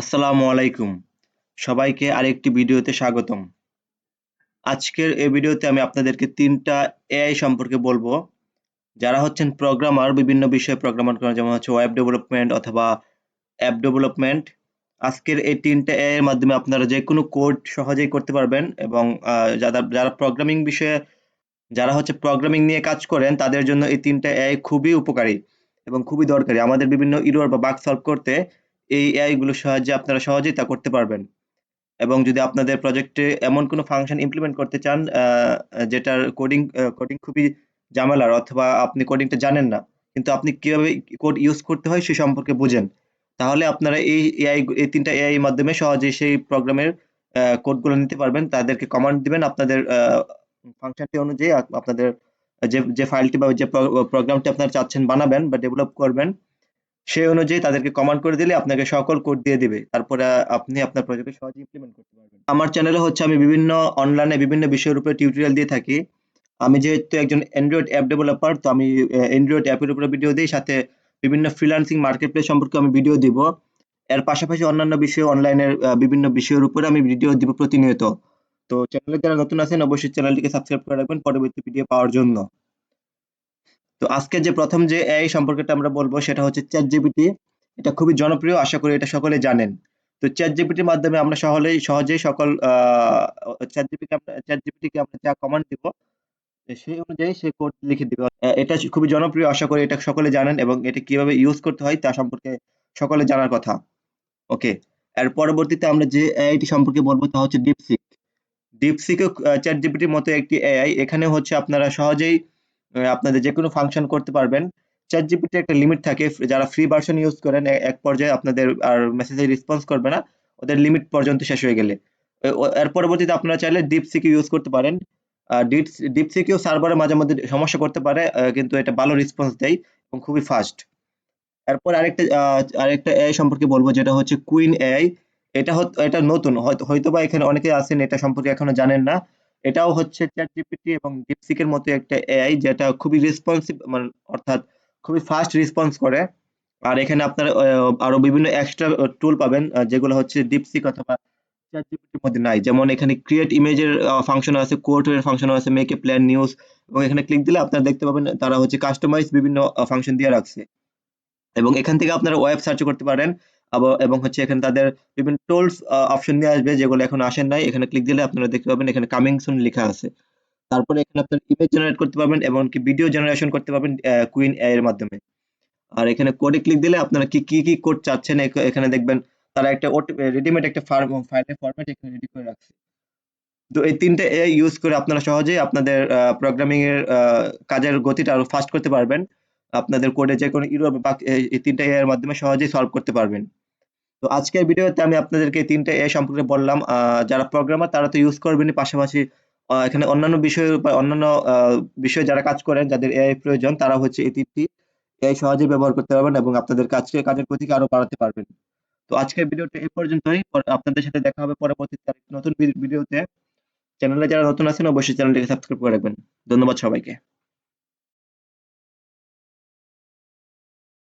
আসসালামু আলাইকুম। সবাইকে আরেকটি ভিডিওতে স্বাগতম। আজকের এই ভিডিওতে আমি আপনাদেরকে তিনটা এআই সম্পর্কে বলব। যারা হচ্ছেন প্রোগ্রামার বিভিন্ন বিষয়ে প্রোগ্রামার করেন, যেমন হচ্ছে ওয়েব ডেভেলপমেন্ট অথবা অ্যাপ ডেভেলপমেন্ট আজকের এই তিনটা এআই এর মাধ্যমে আপনারা যে কোনো কোড সহজেই করতে পারবেন এবং যারা যারা প্রোগ্রামিং বিষয়ে, যারা হচ্ছে প্রোগ্রামিং নিয়ে কাজ করেন, তাদের জন্য এই তিনটা এআই খুবই উপকারী এবং খুবই দরকারি। আমাদের বিভিন্ন ইরোর বা বাগ সলভ করতে এই এআই গুলোর সাহায্যে আপনারা সহজেই তা করতে পারবেন। এবং যদি আপনাদের প্রজেক্টে এমন কোনো ফাংশন ইমপ্লিমেন্ট করতে চান যেটার কোডিং কোডিং খুবই ঝামেলার, অথবা আপনি কোডিংটা জানেন না, কিন্তু আপনি কীভাবে কোড ইউজ করতে হয় সে সম্পর্কে বুঝেন, তাহলে আপনারা এই এআই এই তিনটা এআই মাধ্যমে সহজেই সেই প্রোগ্রামের কোডগুলো নিতে পারবেন। তাদেরকে কমান্ড দিবেন আপনাদের ফাংশনটি অনুযায়ী আপনাদের যে যে ফাইলটি বা যে প্রোগ্রামটি আপনারা চাচ্ছেন বানাবেন বা ডেভেলপ করবেন সেই অনুযায়ী তাদেরকে কমান্ড করে দিলে আপনাকে সকল কোড দিয়ে দিবে। তারপরে আপনি আপনার প্রজেক্টে সহজে ইমপ্লিমেন্ট করতে পারবেন। আমার চ্যানেলে হচ্ছে আমি বিভিন্ন অনলাইনে বিভিন্ন বিষয়ের উপরে টিউটোরিয়াল দিয়ে থাকি। আমি যেহেতু একজন অ্যান্ড্রয়েড অ্যাপ ডেভেলপার তো আমি অ্যান্ড্রয়েড অ্যাপের উপরে ভিডিও দিই, সাথে বিভিন্ন ফ্রিল্যান্সিং মার্কেট প্লেস সম্পর্কে আমি ভিডিও দিব। এর পাশাপাশি অন্যান্য বিষয়ে অনলাইনের বিভিন্ন বিষয়ের উপরে আমি ভিডিও দিব প্রতিনিয়ত। তো চ্যানেলে যারা নতুন আছেন, অবশ্যই চ্যানেলটিকে সাবস্ক্রাইব করে রাখবেন পরবর্তী ভিডিও পাওয়ার জন্য। তো আজকে যে প্রথম যে এআই সম্পর্কেটা আমরা বলব সেটা হচ্ছে চ্যাট জিপিটি এটা খুবই জনপ্রিয়, আশা করি এটা সকলে জানেন। তো চ্যাট জিপিটির মাধ্যমে আমরা সহলেই, সহজেই সকল চ্যাট জিপিটি চ্যাট জিপিটিকে আমরা যা কমান্ড দিব সেই অনুযায়ী সে কোড লিখে দিবে। এটা খুবই জনপ্রিয়, আশা করি এটা সকলে জানেন এবং এটা কীভাবে ইউজ করতে হয় তা সম্পর্কে সকলে জানার কথা। ওকে এর পরবর্তীতে আমরা যে এআইটি সম্পর্কে বলব তা হচ্ছে ডিপসিক ডিপসিকও চ্যাট জিপিটির মতো একটি এআই এখানে হচ্ছে আপনারা সহজেই আপনাদের যে কোনো ফাংশন করতে পারবেন। চ্যাট জিপিটি একটা লিমিট থাকে, যারা ফ্রি ভার্সন ইউজ করেন এক পর্যায়ে আপনাদের আর মেসেজে রেসপন্স করবে না, ওদের লিমিট পর্যন্ত শেষ হয়ে গেলে। এর পরবর্তীতে আপনারা চাইলে ডিপসিকিউ ইউজ করতে পারেন। ডিপসিকিউ সার্ভারে মাঝে মধ্যে সমস্যা করতে পারে কিন্তু এটা ভালো রেসপন্স দেয় এবং খুবই ফাস্ট এরপর আরেকটা আরেকটা এআই সম্পর্কে বলব, যেটা হচ্ছে কুইন এআই এটা এটা নতুন, হয়তো বা এখানে অনেকে আছেন, এটা সম্পর্কে এখনও জানেন না। এটাও হচ্ছে চ্যাট জিপিটি এবং ডিপসিকের মতো একটা এআই যেটা খুবই রেসপন্সিভ মানে অর্থাৎ খুবই ফাস্ট রেসপন্স করে। আর এখানে আপনার আরও বিভিন্ন এক্সট্রা টুল পাবেন যেগুলো হচ্ছে ডিপসিক অথবা চ্যাট জিপিটির মধ্যে নাই। যেমন এখানে ক্রিয়েট ইমেজের ফাংশন আছে কোর্টের ফাংশন আছে মেক এ প্ল্যান নিউজ এবং এখানে ক্লিক দিলে আপনারা দেখতে পাবেন তারা হচ্ছে কাস্টমাইজ বিভিন্ন ফাংশন দিয়ে রাখছে। এবং এখান থেকে আপনারা ওয়েব সার্চ করতে পারেন। এবং হচ্ছে এখানে তাদের বিভিন্ন টোলস অপশন নিয়ে আসবে যেগুলো এখন আসেন নাই। এখানে ক্লিক দিলে আপনারা দেখতে পাবেন এখানে কামিং সুন লেখা আছে। তারপরে এখানে আপনার ইমেজ জেনারেট করতে পারবেন এবং কি ভিডিও জেনারেশন করতে পারবেন কুইন এ এর মাধ্যমে। আর এখানে কোডে ক্লিক দিলে আপনারা কি কি কি কোড চাচ্ছেন এখানে দেখবেন তারা একটা রেডিমেড একটা ফার্ম ফাইলের ফরম্যাট এখানে রেডি করে রাখছে। তো এই তিনটে এ ইউজ করে আপনারা সহজেই আপনাদের প্রোগ্রামিং এর কাজের গতিটা আরও ফাস্ট করতে পারবেন। আপনাদের কোডে যে কোনো ইরো বা এই তিনটা এ এর মাধ্যমে সহজেই সলভ করতে পারবেন। তো আজকের ভিডিওতে আমি আপনাদেরকে তিনটা এ সম্পর্কে বললাম। যারা প্রোগ্রামার তারা তো ইউজ করবেনই পাশাপাশি এখানে অন্যান্য বিষয় বা অন্যান্য বিষয়ে যারা কাজ করেন, যাদের এআই প্রয়োজন, তারা হচ্ছে এই তিনটি এআই সহজেই ব্যবহার করতে পারবেন এবং আপনাদের কাজকে, কাজের প্রতি আরও বাড়াতে পারবেন। তো আজকের ভিডিওটা এই পর্যন্তই। আপনাদের সাথে দেখা হবে পরবর্তীতে নতুন ভিডিওতে। চ্যানেলে যারা নতুন আছেন, অবশ্যই চ্যানেলটিকে সাবস্ক্রাইব করে রাখবেন। ধন্যবাদ সবাইকে।